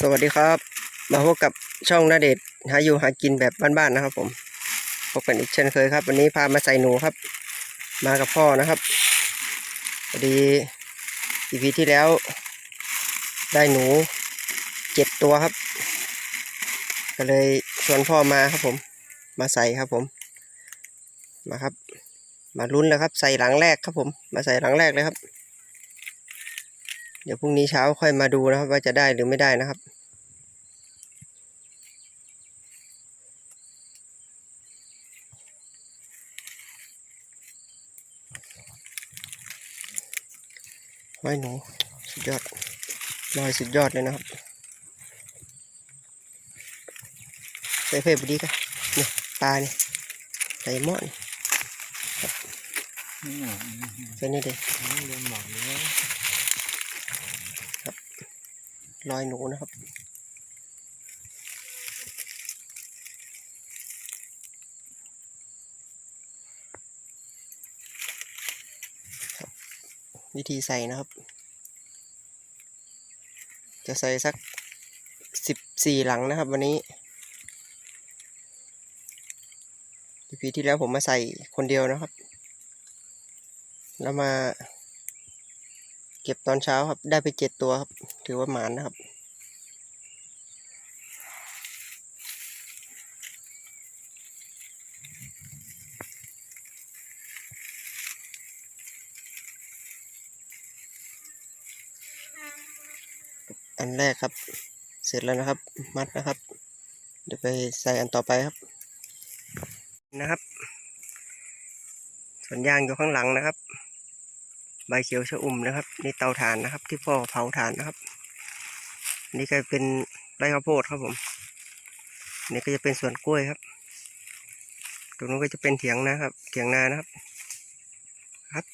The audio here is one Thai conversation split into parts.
สวัสดีครับ มาพบกับช่องนาเดชหาอยู่หากินแบบบ้านๆนะครับ ผมพบกันอีกเช่นเคยครับ วันนี้พามาใส่หนูครับ มากับพ่อนะครับพอดีอีพีที่แล้ว ได้หนูเจ็ดตัวครับ ก็เลยชวนพ่อมาครับผม มาใส่ครับผม มาครับ มาลุ้นแล้วครับ ใส่หลังแรกครับผม มาใส่หลังแรกเลยครับ เดี๋ยวพรุ่งนี้เช้าค่อยมาดูนะครับ ว่าจะได้หรือไม่ได้นะครับ ไว้หนูสุดยอดลอยสุดยอดเลยนะครับใส่เพ่บดีกันเนี่ยปลาเนี่ยใส่หม้อนี่ใส่นี่เด็เรียนหมอนเลอยหนูนะครับ วิธีใส่นะครับ จะใส่สักสิบสี่หลังนะครับ วันนี้พีที่แล้วผมมาใส่คนเดียวนะครับ แล้วมา เก็บตอนเช้าครับ ได้ไปเจ็ดตัวครับ ถือว่าหมานนะครับอันแรกครับ เสร็จแล้วนะครับ มัดนะครับ เดี๋ยวไปใส่อันต่อไปครับ นะครับ ส่วนยางอยู่ข้างหลังนะครับ ใบเขียวชะอุ่มนะครับ นี่เตาถ่านนะครับ ที่พ่อเผาถ่านนะครับ นี่ก็เป็นไร่ข้าวโพดครับผม นี่ก็จะเป็นสวนกล้วยครับ ตรงนู้นก็จะเป็นเถียงนะครับ เถียงนานะครับ ครับ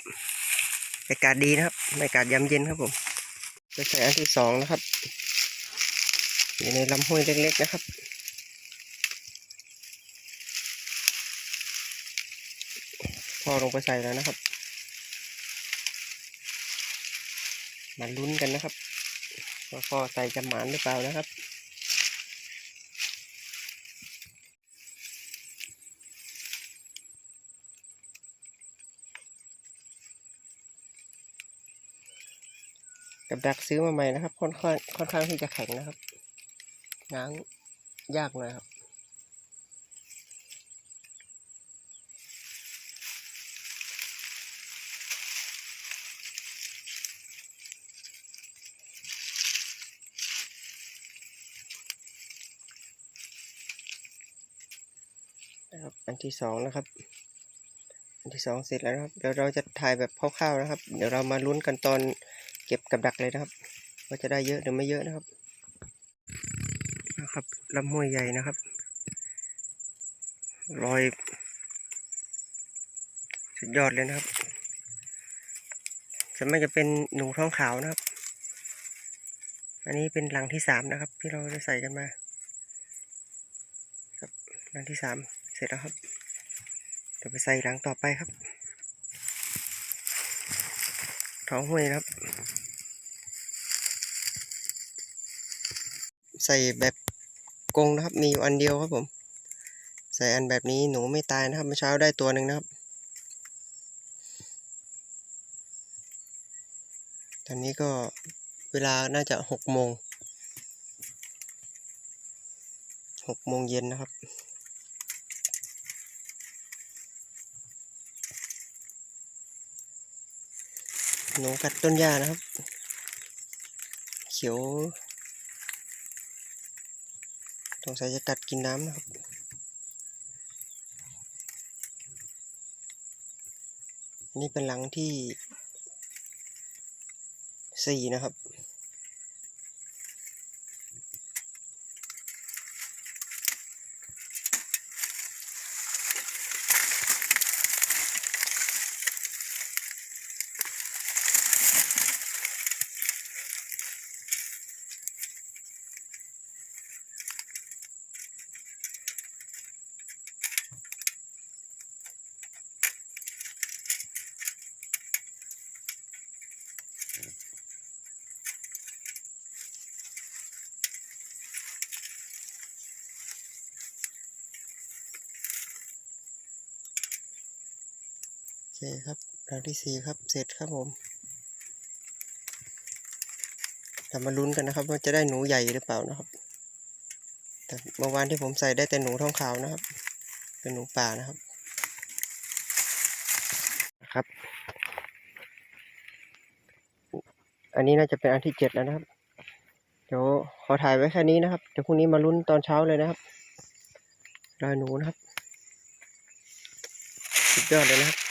อากาศดีนะครับอากาศยามเย็นครับผมจะใส่อันที่สองนะครับอยู่ในลำห้วยเล็กๆนะครับพอลงไปใส่แล้วนะครับ มาลุ้นกันนะครับว่าพ่อใส่จะหมานหรือเปล่านะครับ กับดักซื้อมาใหม่นะครับ ค่อนข้างค่อนข้างที่จะแข็งนะครับง้างยากหน่อยครับ นะครับ อันที่สองนะครับ อันที่สองเสร็จแล้วนะครับ เดี๋ยวเราจะถ่ายแบบคร่าวๆนะครับ เดี๋ยวเรามาลุ้นกันตอนเก็บกับดักเลยนะครับ ว่าจะได้เยอะหรือไม่เยอะนะครับ นะครับลำห้วยใหญ่นะครับรอยสุดยอดเลยนะครับส่วนมากจะเป็นหนูท้องขาวนะครับ อันนี้เป็นหลังที่สามนะครับ ที่เราได้ใส่กันมาครับหลังที่สาม สร็จแล้วครับเดี๋ยวไปใส่หลังต่อไปครับ ท้องห้วยครับ ใส่แบบกรงนะครับ มีอยู่อันเดียวครับผม ใส่อันแบบนี้หนูไม่ตายนะครับเมื่อเช้าได้ตัวหนึ่งนะครับ ตอนนี้ก็เวลาน่าจะหกโมงหกโมงเย็นนะครับ หนูกัดต้นหญ้านะครับ เขียวสงสัยจะกัดกินน้ำนะครับนี่เป็นหลังที่สี่นะครับ เคครับรังที่สี่ครับเสร็จครับผมเรามาลุ้นกันนะครับ ว่าจะได้หนูใหญ่หรือเปล่านะครับ แต่เมื่อวานที่ผมใส่ได้แต่หนูท้องขาวนะครับ เป็นหนูป่านะครับ ครับ อันนี้น่าจะเป็นอันที่เจ็ดแล้วนะครับ เดี๋ยวขอถ่ายไว้แค่นี้นะครับ เดี๋ยวพรุ่งนี้มาลุ้นตอนเช้าเลยนะครับรอยหนูนะครับ สุดยอดเลยนะครับ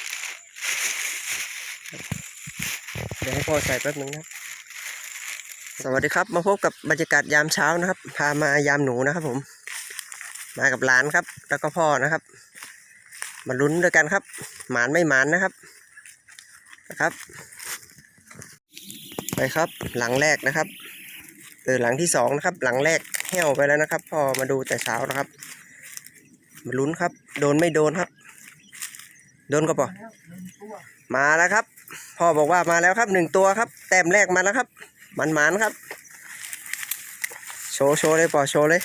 เดี๋ยวให้พ่อใส่แป๊บนึงนะครับสวัสดีครับ มาพบกับบรรยากาศยามเช้านะครับ พามายามหนูนะครับผม มากับหลานครับ แล้วก็พ่อนะครับ มาลุ้นด้วยกันครับ หมานไม่หมานนะครับนะครับ ไปครับ หลังแรกนะครับเออหลังที่สองนะครับ หลังแรกแห้วไปแล้วนะครับ พ่อมาดูแต่เช้านะครับ มาลุ้นครับ โดนไม่โดนครับ โดนก็ปอมาแล้วครับ พ่อบอกว่ามาแล้วครับหนึ่งตัวครับ แต้มแรกมาแล้วครับ มันหมานครับ โชว์โชว์เลยปอโชว์เลย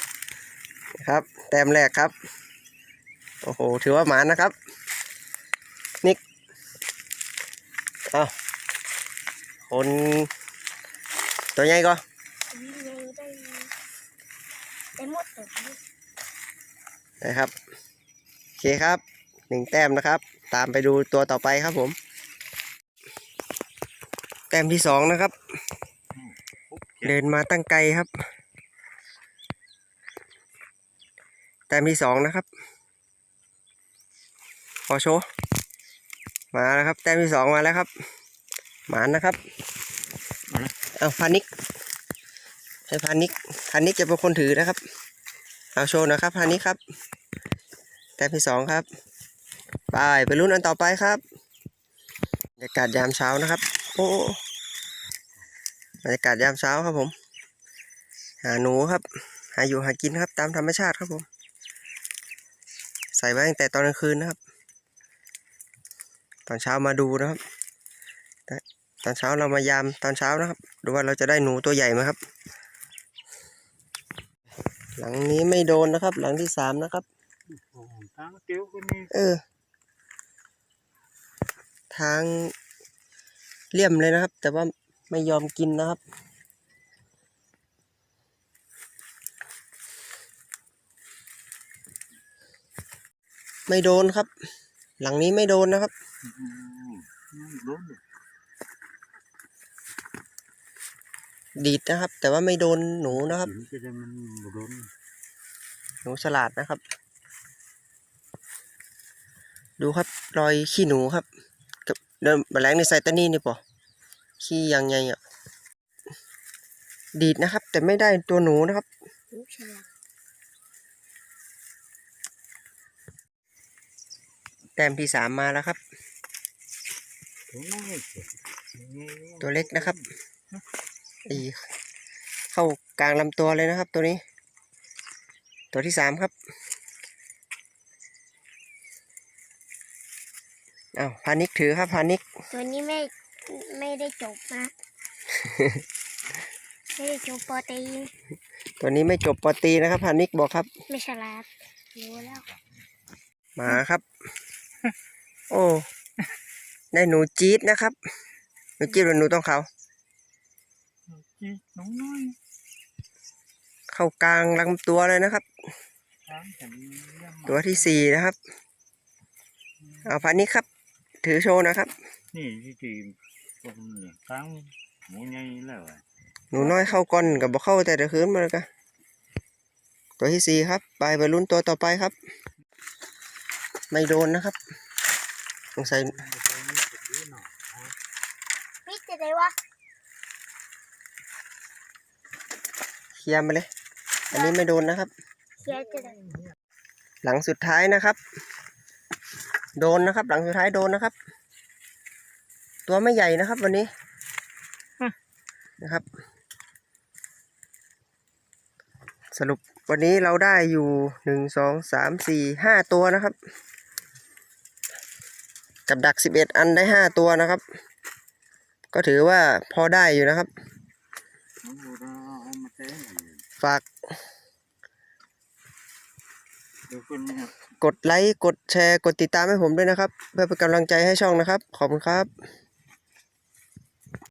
ครับ แต้มแรกครับ โอ้โห ถือว่าหมานนะครับ นิกเอาคนตัวใหญ่ก็นะครับ โอเคครับ หนึ่งแต้มนะครับ ตามไปดูตัวต่อไปครับผม ต้มที่สองนะครับ เดินมาตั้งไกลครับ แต้มที่สองนะครับ ขอโชว์ มาแล้วครับ แต้มที่สองมาแล้วครับ หมานนะครับเอาพานิกให้พานิกพานิกจะเป็นคนถือนะครับ เอาโชว์หนะครับพานิกครับ แต้มที่สองครับ ไปไปรุ่นอันต่อไปครับบรรยากาศยามเช้านะครับ โอ้ บรรยากาศยามเช้าครับผม หาหนูครับ หาอยู่หากินครับ ตามธรรมชาติครับผม ใส่ไว้ตั้งแต่ตอนกลางคืนนะครับ ตอนเช้ามาดูนะครับแต่ตอนเช้าเรามายามตอนเช้านะครับ ดูว่าเราจะได้หนูตัวใหญ่ไหมครับ หลังนี้ไม่โดนนะครับ หลังที่สามนะครับโอ้โหทางเตี้ยวคนนี้เออ ทางเลี่ยมเลยนะครับ แต่ว่า ไม่ยอมกินนะครับ ไม่โดนครับ หลังนี้ไม่โดนนะครับโดนอยู่ดีดนะครับ แต่ว่าไม่โดนหนูนะครับหนจะได้มันบ่โดนหนูฉลาดนะครับ ดูครับรอยขี้หนูครับกับเดินแมลงในไซตานี่นี่ปะ ขี้ยังไงอะ ดีดนะครับ แต่ไม่ได้ตัวหนูนะครับแต้มที่สามมาแล้วครับ ตัวเล็กนะครับไอเข้ากลางลำตัวเลยนะครับ ตัวนี้ ตัวที่สามครับอ้าวพานิกถือครับพานิกตัวนี้ไม่ ไม่ได้จบนะไม่ได้จบปอตรีตัวนี้ไม่จบปอตรีนะครับพานิกบอกครับ ไม่ฉลาดรู้แล้วมาครับ โอ้ ได้หนูจี๊ดนะครับ หนูจี๊ดหรือหนูต้องเขาจีน้องน้อยเข้ากลางลำตัวเลยนะครับทางฉันยังตัวที่สี่นะครับ เอาพานิกครับ ถือโชว์นะครับ นี่ที่จีต รงนี้ทางหมูใหญ่แล้วอะหนูน้อยเข้าก้อนกับบ่เข้าแต่เดี๋ยวคืนมาเลยกะตัวที่สี่ครับ ไปไปลุ้นตัวต่อไปครับ ไม่โดนนะครับสงสัยนี่จะได้วะเคลียร์มาเลย อันนี้ไม่โดนนะครับเขียนจะได้หลังสุดท้ายนะครับ โดนนะครับ หลังสุดท้ายโดนนะครับ ตัวไม่ใหญ่นะครับ วันนี้นะครับ สรุปวันนี้เราได้อยู่หนึ่งสองสามสี่ห้าตัวนะครับ กับดักสิบเอ็ดอันได้ห้าตัวนะครับ ก็ถือว่าพอได้อยู่นะครับเอาเอามาเต้นฝากทุกคนนะครับกดไลค์ กดแชร์ กดติดตามให้ผมด้วยนะครับ เพื่อเป็นกำลังใจให้ช่องนะครับ ขอบคุณครับ